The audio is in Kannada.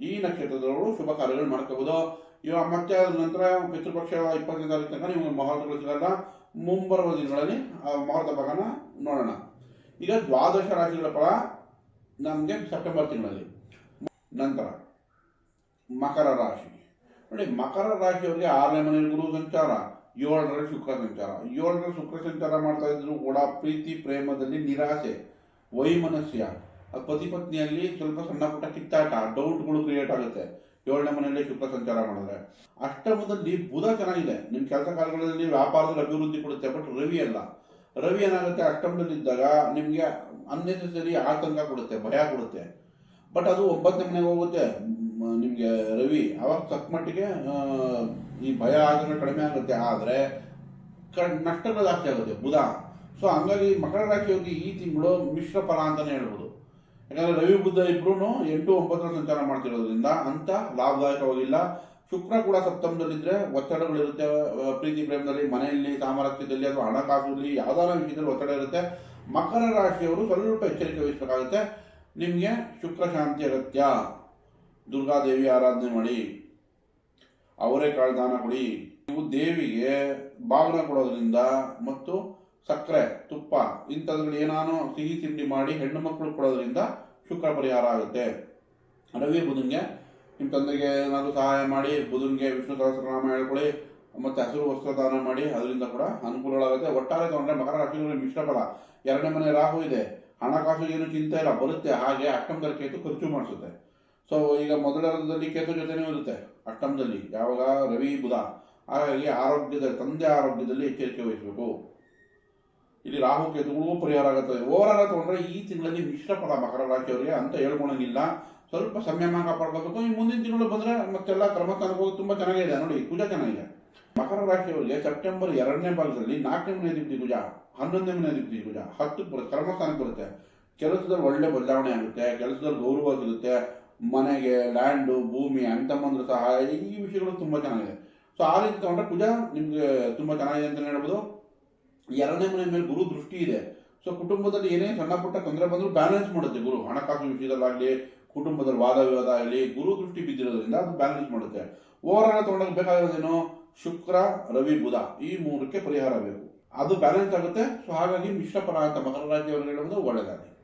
ಈ ನಕ್ಷತ್ರದವರು ಶುಭ ಕಾರ್ಯಗಳು ಮಾಡ್ಕೋಬಹುದು ಇವಾಗ ಮತ್ತೆ ಅದ್ರ ನಂತರ ಪಿತೃಪಕ್ಷ ಇಪ್ಪತ್ತನೇ ತಾರೀಕು ತನಕ ನಿಮಗೆ ಮುಹೂರ್ತಗಳು ಮುಂಬರುವ ದಿನಗಳಲ್ಲಿ ಆ ಮುಹೂರ್ತ ಭಾಗನ ನೋಡೋಣ. ಈಗ ದ್ವಾದಶ ರಾಶಿಗಳ ಫಲ ನಮಗೆ ಸೆಪ್ಟೆಂಬರ್ ತಿಂಗಳಲ್ಲಿ. ನಂತರ ಮಕರ ರಾಶಿ. ನೋಡಿ, ಮಕರ ರಾಶಿಯವರಿಗೆ ಆರನೇ ಮನೆಯಲ್ಲಿ ಗುರು ಸಂಚಾರ ಏಳರ ಶುಕ್ರ ಸಂಚಾರ. ಏಳರ ಶುಕ್ರ ಸಂಚಾರ ಮಾಡ್ತಾ ಇದ್ರು ಕೂಡ ಪ್ರೀತಿ, ಪ್ರೇಮದಲ್ಲಿ ನಿರಾಸೆ, ವೈಮನಸ್ಯ. ಪತಿ ಪತ್ನಿಯಲ್ಲಿ ಸ್ವಲ್ಪ ಸಣ್ಣ ಪುಟ್ಟ ಕಿತ್ತಾಟ, ಡೌಟ್ಗಳು ಕ್ರಿಯೇಟ್ ಆಗುತ್ತೆ. ಏಳನೇ ಮನೆಯಲ್ಲಿ ಶುಕ್ರ ಸಂಚಾರ ಮಾಡಿದ್ರೆ. ಅಷ್ಟಮದಲ್ಲಿ ಬುಧ ಚೆನ್ನಾಗಿದೆ. ನಿಮ್ಮ ಕೆಲಸ ಕಾಲಗಳಲ್ಲಿ ವ್ಯಾಪಾರದಲ್ಲಿ ಅಭಿವೃದ್ಧಿ ಕೊಡುತ್ತೆ ಬಟ್ ರವಿ ಅಲ್ಲ. ರವಿ ಏನಾಗುತ್ತೆ? ಅಷ್ಟಮದಲ್ಲಿದ್ದಾಗ ನಿಮಗೆ ಅನ್ನೆಸೆಸರಿ ಆತಂಕ ಕೊಡುತ್ತೆ, ಭಯ ಕೊಡುತ್ತೆ. ಬಟ್ ಅದು ಒಂಬತ್ತನೇ ಮನೆಗೆ ಹೋಗುತ್ತೆ. ನಿಮಗೆ ರವಿ, ಅವಾಗ ತಕ್ಕ ಮಟ್ಟಿಗೆ ಈ ಭಯ ಆದ್ರೆ ಕಡಿಮೆ ಆಗುತ್ತೆ. ಆದರೆ ಕ ನಷ್ಟಗಳು ಜಾಸ್ತಿ ಆಗುತ್ತೆ ಬುಧ. ಸೊ ಹಂಗಾಗಿ ಮಕರ ರಾಶಿಯವರಿಗೆ ಈ ತಿಂಗಳು ಮಿಶ್ರ ಫಲ ಅಂತಾನೆ ಹೇಳ್ಬೋದು. ಯಾಕಂದ್ರೆ ರವಿ ಬುದ್ಧ ಇಬ್ರು ಎಂಟು ಒಂಬತ್ತರ ಸಂಚಾರ ಮಾಡ್ತಿರೋದ್ರಿಂದ ಅಂತ ಲಾಭದಾಯಕವಾಗಿಲ್ಲ. ಶುಕ್ರ ಕೂಡ ಸಪ್ತಮದಲ್ಲಿದ್ರೆ ಒತ್ತಡಗಳಿರುತ್ತೆ ಪ್ರೀತಿ ಪ್ರೇಮದಲ್ಲಿ, ಮನೆಯಲ್ಲಿ, ಸಾಮರಸ್ಯದಲ್ಲಿ ಅಥವಾ ಹಣಕಾಸಲ್ಲಿ ಯಾವ್ದಾರ ವಿಷಯದಲ್ಲಿ ಒತ್ತಡ ಇರುತ್ತೆ. ಮಕರ ರಾಶಿಯವರು ಸ್ವಲ್ಪ ಎಚ್ಚರಿಕೆ ವಹಿಸಬೇಕಾಗುತ್ತೆ. ನಿಮಗೆ ಶುಕ್ರ ಶಾಂತಿ ಅಗತ್ಯ. ದುರ್ಗಾದೇವಿ ಆರಾಧನೆ ಮಾಡಿ. ಅವರೇ ಕಾಳು ದಾನ ಕೊಡಿ. ನೀವು ದೇವಿಗೆ ಬಾಗಿನ ಕೊಡೋದ್ರಿಂದ ಮತ್ತು ಸಕ್ಕರೆ, ತುಪ್ಪ ಇಂಥದ್ರಲ್ಲಿ ಏನಾನೋ ಸಿಹಿ ತಿಂಡಿ ಮಾಡಿ ಹೆಣ್ಣು ಮಕ್ಕಳು ಕೊಡೋದ್ರಿಂದ ಶುಕ್ರ ಪರಿಹಾರ ಆಗುತ್ತೆ. ರವಿ ಬುಧನ್ಗೆ ನಿಮ್ಮ ತಂದೆಗೆ ಏನಾದರೂ ಸಹಾಯ ಮಾಡಿ, ಬುಧನ್ಗೆ ವಿಷ್ಣು ಸಹಸ್ರನಾಮ ಹೇಳ್ಕೊಳ್ಳಿ, ಮತ್ತು ಹಸಿರು ವಸ್ತ್ರ ದಾನ ಮಾಡಿ, ಅದರಿಂದ ಕೂಡ ಅನುಕೂಲಗಳಾಗುತ್ತೆ. ಒಟ್ಟಾರೆ ತೊಗೊಂಡ್ರೆ ಮಕರ ರಾಶಿಗಳು ಮಿಶ್ರ ಎರಡನೇ ಮನೆ ರಾಹು ಇದೆ. ಹಣಕಾಸು ಏನು ಚಿಂತೆ ಇಲ್ಲ, ಬರುತ್ತೆ. ಹಾಗೆ ಅಷ್ಟಮದಲ್ಲಿ ಕೇತು ಖರ್ಚು ಮಾಡಿಸುತ್ತೆ. ಸೊ ಈಗ ಮೊದಲರಲ್ಲಿ ಕೇತು ಜೊತೆನೂ ಇರುತ್ತೆ, ಅಷ್ಟಮದಲ್ಲಿ. ಯಾವಾಗ? ರವಿ, ಬುಧ. ಹಾಗಾಗಿ ಆರೋಗ್ಯದ, ತಂದೆ ಆರೋಗ್ಯದಲ್ಲಿ ಎಚ್ಚರಿಕೆ ವಹಿಸಬೇಕು. ಇಲ್ಲಿ ರಾಹು ಕೇತುಗಳು ಪರಿಹಾರ ಆಗುತ್ತೆ. ಓವರಾಲ್ ತಗೊಂಡ್ರೆ ಈ ತಿಂಗಳಲ್ಲಿ ಮಿಶ್ರ ಫಲ ಮಕರ ರಾಶಿಯವರಿಗೆ ಅಂತ ಹೇಳ್ಕೊಳಂಗಿಲ್ಲ. ಸ್ವಲ್ಪ ಸಂಯಮ ಕಾಪಾಡ್ಕೋಬೇಕು. ಈ ಮುಂದಿನ ತಿಂಗಳು ಬಂದರೆ ಮತ್ತೆಲ್ಲ ಕ್ರಮಸ್ಥಾನಕ್ಕೆ ತುಂಬ ತುಂಬಾ ಚೆನ್ನಾಗಿದೆ ನೋಡಿ, ಪೂಜೆ ಚೆನ್ನಾಗಿದೆ. ಮಕರ ರಾಶಿಯವರಿಗೆ ಸೆಪ್ಟೆಂಬರ್ ಎರಡನೇ ಭಾಗದಲ್ಲಿ ನಾಲ್ಕನೇ ಮನೆ ಪೂಜಾ, ಹನ್ನೊಂದನೇ ಮನೆ ಪೂಜಾ. ಹತ್ತು ಕ್ರಮಸ್ಥಾನಕ್ಕೆ ಬರುತ್ತೆ. ಕೆಲಸದಲ್ಲಿ ಒಳ್ಳೆ ಬದಲಾವಣೆ ಆಗುತ್ತೆ. ಕೆಲಸದಲ್ಲಿ ಗೌರವ ಸಿಗುತ್ತೆ. ಮನೆಗೆ ಲ್ಯಾಂಡು ಭೂಮಿ ಅಣ್ತಮ್ಮಂದ್ರ ಸಹಾಯ, ಈ ವಿಷಯಗಳು ತುಂಬ ಚೆನ್ನಾಗಿದೆ. ಸೊ ಆ ರೀತಿ ತಗೊಂಡ್ರೆ ಪೂಜಾ ನಿಮಗೆ ತುಂಬ ಚೆನ್ನಾಗಿದೆ ಅಂತಲೇ ಹೇಳ್ಬೋದು. ಎರಡನೇ ಮನೆ ಮೇಲೆ ಗುರು ದೃಷ್ಟಿ ಇದೆ. ಸೊ ಕುಟುಂಬದಲ್ಲಿ ಏನೇ ಸಣ್ಣ ಪುಟ್ಟ ತೊಂದರೆ ಬಂದರೂ ಬ್ಯಾಲೆನ್ಸ್ ಮಾಡುತ್ತೆ ಗುರು. ಹಣಕಾಸು ವಿಷಯದಲ್ಲಾಗಲಿ, ಕುಟುಂಬದಲ್ಲಿ ವಾದ ವಿವಾದ ಆಗಲಿ, ಗುರು ದೃಷ್ಟಿ ಬಿದ್ದಿರೋದ್ರಿಂದ ಅದು ಬ್ಯಾಲೆನ್ಸ್ ಮಾಡುತ್ತೆ. ಓವರಾಲ್ ತಗೊಂಡಾಗ ಬೇಕಾಗಿರೋದೇನು? ಶುಕ್ರ, ರವಿ, ಬುಧ. ಈ ಮೂರಕ್ಕೆ ಪರಿಹಾರ ಬೇಕು. ಅದು ಬ್ಯಾಲೆನ್ಸ್ ಆಗುತ್ತೆ. ಸೊ ಹಾಗಾಗಿ ಮಿಶ್ರ ಅಂತ ಮಕರ ರಾಶಿಯವರು ಹೇಳುವುದು ಒಳ್ಳೆಯದಾಗಿ.